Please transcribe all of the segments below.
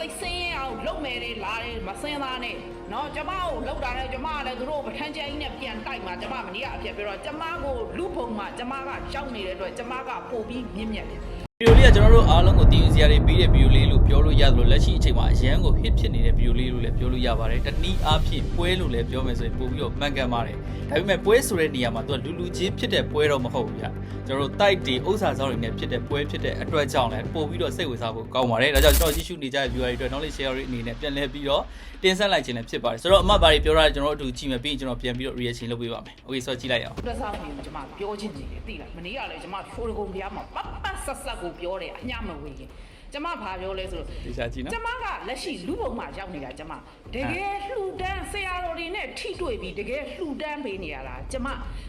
စိတ်ဆင်းရဲအောင်လုပ်မယ်လေလာတယ်မစင်းသားနဲ့နော်ကျမကိုလောက်တာနဲ့ကျမကလည်းသူတို့ပထန်းကျင်းနဲ့ပြန်တိုက်မှာကျမမနေရအဖြစ်ပြီးတော့ကျမကိုလူပုံမှာကျမကကြောက်နေတဲ့အတွက်ကျမကပို့ပြီးမြင့်မြတ်တယ် ဗီဒီယိုလေးကကျွန်တော်တို့အားလုံးကိုတည်ယူစရာတွေပြီးတဲ့ဗီဒီယိုလေးလို့ပြောလို့ရသလိုလက်ရှိအချိန်မှာအရန်ကို hit ဖြစ်နေတဲ့ဗီဒီယိုလေးလို့လည်းပြောလို့ရပါတယ်တနည်းအားဖြင့်ပွဲလို့လည်းပြောမယ်ဆိုရင်ပို့ပြီးတော့မှန်ကန်ပါတယ်ဒါပေမဲ့ပွဲဆိုတဲ့နေရာမှာသူကလူလူချင်းဖြစ်တဲ့ပွဲတော့မဟုတ်ဘူးဗျကျွန်တော်တို့တိုက်တွေဥစ္စာဆောင်တွေနဲ့ဖြစ်တဲ့ပွဲဖြစ်တဲ့အတွက်ကြောင့်လည်းပို့ပြီးတော့စိတ်ဝင်စားဖို့ကောင်းပါတယ်ဒါကြောင့်ကျွန်တော်ကြည့်ရှုနေကြတဲ့ viewer တွေအတွက် knowledge share တွေအနေနဲ့ပြန်လည်ပြီးတော့တင်ဆက်လိုက်ခြင်းလည်းဖြစ်ပါတယ်ဆိုတော့အမဘာတွေပြောတာလဲကျွန်တော်တို့အတူကြည့်မယ်ပြီးရင်ကျွန်တော်ပြန်ပြီးတော့ reaction လုပ်ပေးပါမယ် okay ဆိုတော့ကြည့်လိုက်အောင်တက်စားပြီးကျမပြောချင်းစီတယ်သိလားမနေ့ကလည်းကျမဖိုးကုံပြားမှာပတ်ပတ်ဆက်ဆက်ကိုပြောတယ်အညမဝေးရင် ကျမဘာပြောလဲဆိုတော့ဒီစားကြည့်နော်ကျမကလက်ရှိလူပုံမှာရောက်နေတာကျမတကယ်လှူဒန်းဆရာတော်တွေနဲ့ထိတွေ့ပြီးတကယ်လှူဒန်းပေးနေရတာကျမ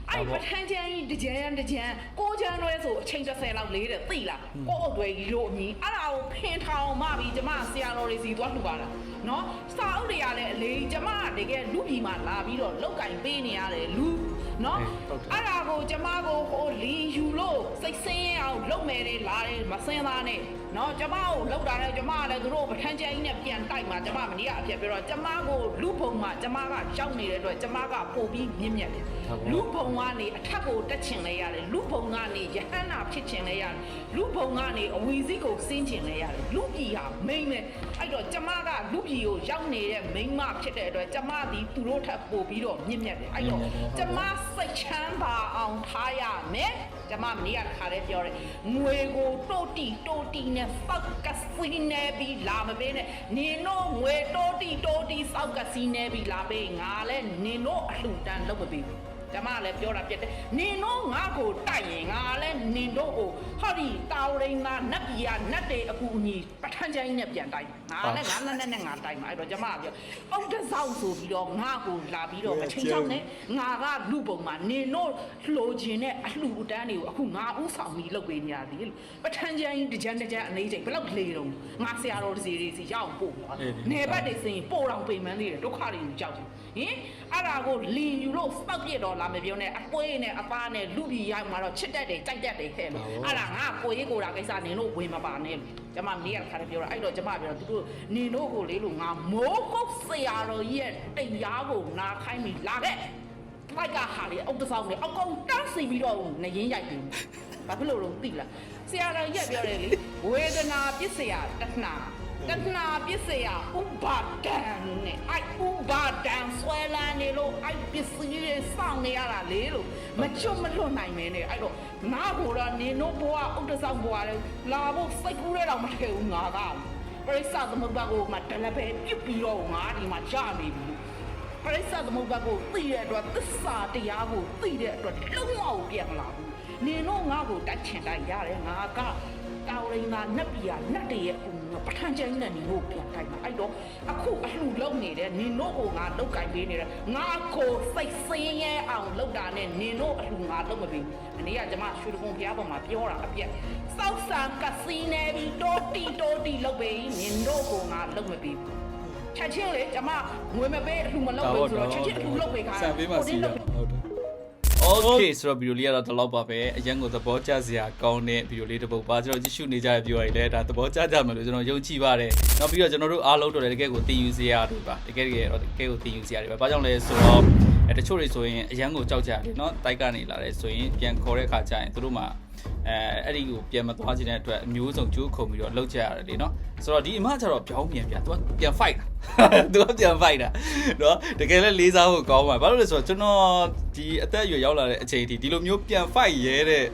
အဲ့ပထန်းချမ်းကြီးတကြံတကြံကိုချမ်းတွဲဆိုအချိန်30လောက်လေးတဲ့သိလားကိုအုပ်တွေကြီးလို့အမီအဲ့ဒါကိုဖင်ထောင်မှပြီးကျမဆရာတော်တွေစီသွားလှူပါတာနော်စာအုပ်တွေကလည်းအလေးကျမကတကယ်လူပြည်မှာလာပြီးတော့လောက်ကင်ပေးနေရတယ်လူနော်ဟုတ်တယ်အဲ့ဒါကိုကျမကိုဟိုလီယူလို့စိတ်ဆင်းရဲအောင်လုပ်မယ်လေလာတယ်မစင်းသားနဲ့နော်ကျမကိုလောက်တာနဲ့ကျမကလည်းသူတို့ပထန်းကျင်းနဲ့ပြန်တိုက်မှာကျမမနေရအဖြစ်ပြီးတော့ကျမကိုလူပုံမှာကျမကကြောက်နေတဲ့အတွက်ကျမကပို့ပြီးမြင့်မြတ်တယ်လူပုံကနေအထက်ကိုတက်ချင်လဲရတယ်လူပုံကနေယဟန္တာဖြစ်ချင်လဲရတယ်လူပုံကနေအဝီစီးကိုဆင်းချင်လဲရတယ်လူပြည်ဟာမိမ့်မယ်အဲ့တော့ကျမကလူပြည်ကိုရောက်နေတဲ့မိန်းမဖြစ်တဲ့အတွက်ကျမဒီသူတို့ထပ်ပို့ပြီးတော့မြင့်မြတ်တယ်အဲ့တော့ကျမစိတ်ချမ်းသာအောင်ထားရမယ်ကျမမနေ့ကတစ်ခါတည်းပြောတယ်ငွေကိုတိုးတီတိုးတီနဲ့စောက်ကစီနေပြီးလာမပေးနဲ့နင်တို့ငွေတိုးတီတိုးတီစောက်ကစီနေပြီးလာပေးငါလည်းနင်တို့အလှူတန်းလုပ်မပေးဘူး ကျမလည်းပြောတာပြတ်တယ်နင်တို့ငါကိုတိုက်ရင်ငါလည်းနင်တို့ကိုဟောဒီတာဝရိန်သာနတ်ပြည်ကနတ်တွေအကူအညီပထန်းချိုင်းနဲ့ပြန်တိုက်ငါလည်းငါနဲ့နဲ့ငါတိုက်မှာအဲ့တော့ကျမကပြောအုတ်တဆောက်ဆိုပြီးတော့ငါကိုလာပြီးတော့မချင်းချောင်းနဲ့ငါကလူပုံမှာနင်တို့လှိုခြင်းနဲ့အလှူတန်းတွေကိုအခုငါဥဆောင်ပြီးလုပ်ပေးနေရသည်လို့ပထန်းချိုင်းတကြမ်းတကြမ်းအနေချိန်ဘယ်လောက်လေတုံးငါဆရာတော်စီတွေစီရအောင်ပို့ပါနေဘက်တွေစင်ပို့တော်ပိန်မန်းသေးတယ်ဒုက္ခတွေကိုကြောက်တယ်ဟင်အဲ့ဒါကိုလင်ယူလို့စောက်ပြစ်တော့လာမပြောနဲ့အပွေးနဲ့အသားနဲ့လူပြည်ရောက်မှာတော့ချစ်တတ်တယ်ကြိုက်တတ်တယ်ဟဲ့လို့အဲ့ဒါငါကိုရေးကိုတာကိစ္စနင်တို့ဝင်မပါနဲ့လို့ကျမမနေ့ကခါတည်းပြောတာအဲ့တော့ကျမပြောတာသူတို့နင်တို့ကိုလေးလို့ငါမိုးကုတ်ဆရာတော်ကြီးရဲ့တရားကိုနာခိုင်းပြီးလာခဲ့ဖိုက်ကဟာလေအုတ်တဆောင်းနဲ့အကုန်တန်းစီပြီးတော့နေရင်ရိုက်တယ်ဘာဖြစ်လို့လဲသိလားဆရာတော်ကြီးကပြောတယ်လေဝေဒနာပစ္စယတဏှာ တဏှာပစ္စယဥပါဒံနဲ့အဲ့ဥပါဒံဆွဲလန်းနေလို့အဲ့ပစ္စည်းတွေစောင့်နေရတာလေလို့မချွတ်မလွတ်နိုင်မင်းနဲ့အဲ့တော့ငါ့ကိုတော့နင်တို့ဘဝဥဒ္ဒဆောင်ဘဝလေလာဖို့စိတ်ကူးတဲ့တော့မထည့်ဘူးငါကပရိစ္ဆသမုပ္ပါကိုမှတလပဲပြစ်ပြီးတော့ငါဒီမှာကြာနေပြီလို့ပရိစ္ဆသမုပ္ပါကိုသိတဲ့အတွက်သစ္စာတရားကိုသိတဲ့အတွက်လုံးဝကိုပြန်မလာဘူးနင်တို့ငါ့ကိုတိုက်ချင်တိုက်ရတယ်ငါကတောင်းရင်းသားနတ်ပြည်ကနတ်တွေရဲ့အုံ ပထန်ကျင်းနဲ့နင်တို့ပြန်တိုက်မှာအဲ့တော့အခုအလှလုံးနေတဲ့နင်တို့ကိုငါလောက်ကင်ပေးနေတယ်ငါကိုစိတ်ဆင်းရဲအောင်လောက်တာနဲ့နင်တို့အလှငါလောက်မပေးဘူးအနည်းကကျမရွှေတကုံဖျားပေါ်မှာပြောတာအပြက်စောက်ဆာကစီနေပြီးတိုးတီတိုးတီလောက်ပေးနင်တို့ကိုငါလောက်မပေးဘူးချက်ချင်းလေကျမငွေမပေးအလှမလုပ်ဘူးဆိုတော့ချက်ချင်းအလှလုပ်ပေးခါဆန်ပေးမှစီရလုပ်ဟုတ်တယ် Okay ဆိုတော့ဗီဒီယိုလေးကတော့ဒီလောက်ပါပဲအရင်ကသဘောကျစရာကောင်းတဲ့ဗီဒီယိုလေးတစ်ပုဒ်ပါကျွန်တော်ကြည့်ရှုနေကြတဲ့ viewer တွေလည်းဒါသဘောကျကြမယ်လို့ကျွန်တော်ယုံကြည်ပါတယ်နောက်ပြီးတော့ကျွန်တော်တို့အားလုံးတော့လည်းတကယ်ကိုတင်ယူစရာတွေပါတကယ်တကယ်တော့တကယ်ကိုတင်ယူစရာတွေပါဘာကြောင့်လဲဆိုတော့ အဲတချို့တွေဆိုရင်အရန်ကိုကြောက်ကြတယ်เนาะတိုက်ကနေလာတယ်ဆိုရင်ပြန်ခေါ်တဲ့ခါကျရင်သူတို့မှအဲအဲ့ဒီကိုပြန်မသွားခြင်းတဲ့အတွက်အမျိုးစုံကြိုးခုံပြီးတော့လှုပ်ကြရတယ်လေเนาะဆိုတော့ဒီအမကျတော့ပြောင်းပြန်ပြန်သူကပြန် fight တာသူကပြန် fight တာเนาะတကယ်လည်းလေးစားဖို့ကောင်းပါဘာလို့လဲဆိုတော့ကျွန်တော်ဒီအသက်အရွယ်ရောက်လာတဲ့အချိန်အထိဒီလိုမျိုးပြန် fight ရဲတဲ့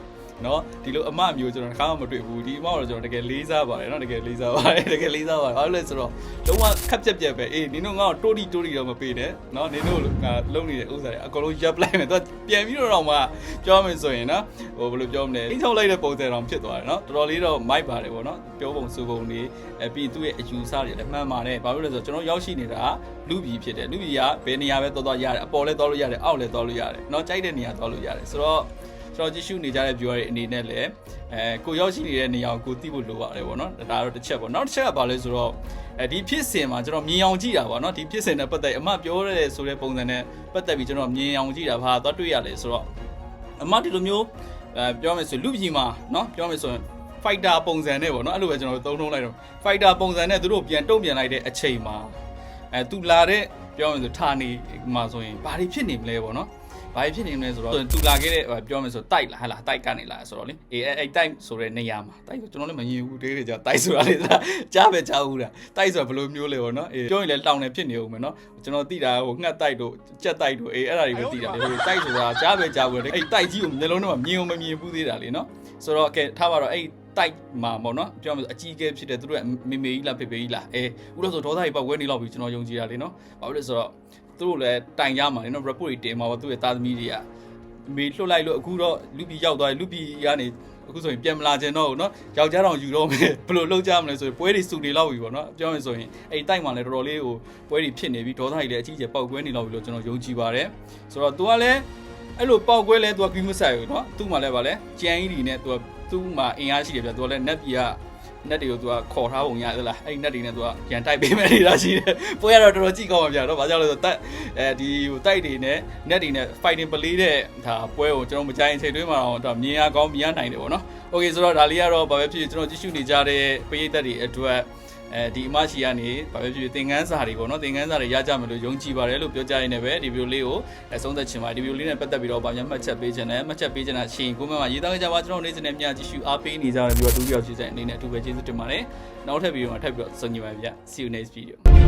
နော်ဒီလိုအမမျိုးကျွန်တော်တစ်ခါမှမတွေ့ဘူးဒီအမတော့ကျွန်တော်တကယ်လေးစားပါတယ်နော်တကယ်လေးစားပါတယ်တကယ်လေးစားပါတယ်ဘာလို့လဲဆိုတော့လုံးဝခက်ပြက်ပြက်ပဲအေးနင်တို့ငါ့ကိုတိုးတီတိုးတီတော့မပေးနဲ့နော်နင်တို့ငါလုံးနေတဲ့ဥစ္စာတွေအကုန်လုံးရပ်ပလိုက်မယ်သူကပြန်ပြီးတော့တော့မှပြောမယ်ဆိုရင်နော်ဟိုဘယ်လိုပြောမလဲအင်းချုံလိုက်တဲ့ပုံစံတောင်ဖြစ်သွားတယ်နော်တော်တော်လေးတော့မိုက်ပါတယ်ပေါ့နော်ပြောပုံဆိုပုံတွေအပြီးသူ့ရဲ့အယူဆတွေလည်းမှန်ပါတယ်ဘာလို့လဲဆိုတော့ကျွန်တော်ရောက်ရှိနေတာလူပြည်ဖြစ်တယ်လူပြည်ကဘယ်နေရာပဲသွားသွားရတယ်အပေါ်လဲသွားလို့ရတယ်အောက်လဲသွားလို့ရတယ်နော်ကြိုက်တဲ့နေရာသွားလို့ရတယ်ဆိုတော့ကျွန် တော်ကြည့်ရှုနေကြတဲ့ viewer တွေအနေနဲ့လည်းအဲကိုရောက်ရှိနေတဲ့နေရာကိုကိုသိဖို့လိုပါတယ်ပေါ့နော်ဒါကတော့တစ်ချက်ပေါ့နောက်တစ်ချက်ကဘာလဲဆိုတော့အဲဒီဖြစ်စဉ်မှာကျွန်တော်မြင်အောင်ကြည့်တာပေါ့နော်ဒီဖြစ်စဉ်နဲ့ပတ်သက်အမပြောရဲဆိုတဲ့ပုံစံနဲ့ပတ်သက်ပြီးကျွန်တော်မြင်အောင်ကြည့်တာဘာသွားတွေ့ရလဲဆိုတော့အမဒီလိုမျိုးအဲပြောမယ်ဆိုလူပြည်မှာနော်ပြောမယ်ဆိုရင် fighter ပုံစံနဲ့ပေါ့နော်အဲ့လိုပဲကျွန်တော်တို့သုံးထုံးလိုက်တော့ fighter ပုံစံနဲ့သူတို့ပြန်တုံ့ပြန်လိုက်တဲ့အချိန်မှာအဲသူလာတဲ့ပြောမယ်ဆိုဌာနေမှာဆိုရင်ဘာတွေဖြစ်နေမလဲပေါ့နော် ဘာတွေဖြစ်နေမလဲဆိုတော့သူလာခဲ့တဲ့ဟိုပြောမယ်ဆိုတိုက်လာဟလာတိုက်ကနေလာဆိုတော့လေအေးအဲ့အဲ့တိုက်ဆိုတဲ့နေရာမှာတိုက်ဆိုကျွန်တော်လည်းမမြင်ဘူးတေးတွေကြာတိုက်ဆိုတာလေဒါကြားပဲကြားဘူးတာတိုက်ဆိုတာဘယ်လိုမျိုးလဲပေါ့နော်အေးပြောရင်လည်းတောင်းနေဖြစ်နေဦးမယ်နော်ကျွန်တော်သိတာဟိုငှက်တိုက်တို့ကြက်တိုက်တို့အေးအဲ့ဒါတွေပဲသိတာလေဟိုတိုက်ဆိုတာကြားပဲကြားဘူးလေအဲ့တိုက်ကြီးကိုမျက်လုံးထဲမှာမြင်အောင်မမြင်ဘူးသေးတာလေနော်ဆိုတော့ကဲထားပါတော့အဲ့တိုက်မှာပေါ့နော်ပြောမှဆိုအကြီးအကဲဖြစ်တဲ့သူတို့ကမေမေကြီးလားဖေဖေကြီးလားအဲဥလို့ဆိုဒေါသကြီးပေါ့ဝဲနေတော့ပြီကျွန်တော်ယုံကြည်တာလေနော်ဘာလို့လဲဆိုတော့သူတို့လည်းတိုင်ကြမှာလေနော် report တွေတင်မှာပေါ့သူ့ရဲ့သားသမီးတွေကမေလွတ်လိုက်လို့အခုတော့လူပြည်ရောက်သွားတယ်လူပြည်ကနေအခုဆိုရင်ပြန်မလာခြင်းတော့ဘူးเนาะယောက်ျားတော်ယူတော့မယ်ဘယ်လိုလုပ်ကြမလဲဆိုရင်ပွဲတွေစုနေလောက်ပြီပေါ့เนาะပြောရင်ဆိုရင်အဲ့တိုက်မှာလည်းတော်တော်လေးဟိုပွဲတွေဖြစ်နေပြီဒေါသကြီးလည်းအကြီးအကျယ်ပောက်ကွဲနေလောက်ပြီလို့ကျွန်တော်ယုံကြည်ပါတယ်ဆိုတော့ तू ကလည်းအဲ့လိုပောက်ကွဲလဲ तू ကဂီးမဆိုင်ဘူးเนาะသူ့မှာလည်းဗာလဲကြမ်းကြီးတွေနဲ့ तू သူ့မှာအင်အားရှိတယ်ဗျသူကလည်း net ပြည်က net တွေကိုသူကခေါ်ထားပုံရသလားအဲ့ net တွေနဲ့သူကရန်တိုက်ပေးမယ်နေတာရှိတယ်ပွဲကတော့တော်တော်ကြည့်ကောင်းပါဗျာတော့ဘာကြောင့်လဲဆိုတော့တိုက်အဲဒီဟိုတိုက်တွေနဲ့ net တွေနဲ့ fighting play တဲ့ဒါပွဲကိုကျွန်တော်မကြိုင်ချိန်တွင်းမှာတော့ဒါမြင်ရကောင်းမြင်ရနိုင်တယ်ပေါ့နော် okay ဆိုတော့ဒါလေးကတော့ဘာပဲဖြစ်ကျွန်တော်ကြည့်ရှုနေကြတဲ့ပရိသတ်တွေအတွက် အဲဒီအမရှိကနေဘာပဲဖြစ်ဖြစ်သင်ခန်းစာတွေပေါ့နော်သင်ခန်းစာတွေရကြမယ်လို့ယုံကြည်ပါတယ်လို့ပြောကြရင်းနဲ့ပဲဒီဗီဒီယိုလေးကိုအဆုံးသတ်ချင်ပါတယ်ဒီဗီဒီယိုလေးနဲ့ပတ်သက်ပြီးတော့ဗာများမှတ်ချက်ပေးချင်တယ်မှတ်ချက်ပေးချင်တာရှင်ကိုမမရေးသားကြပါကျွန်တော်နေ့စဉ်နဲ့မျှကြည့်ရှုအားပေးနေကြတဲ့ပြီးတော့တူတယောက်ရှိတဲ့အနေနဲ့အထူးပဲကျေးဇူးတင်ပါတယ်နောက်ထပ်ဗီဒီယိုမှာထပ်ပြီးတော့ဆုံကြပါဗျာ see you next video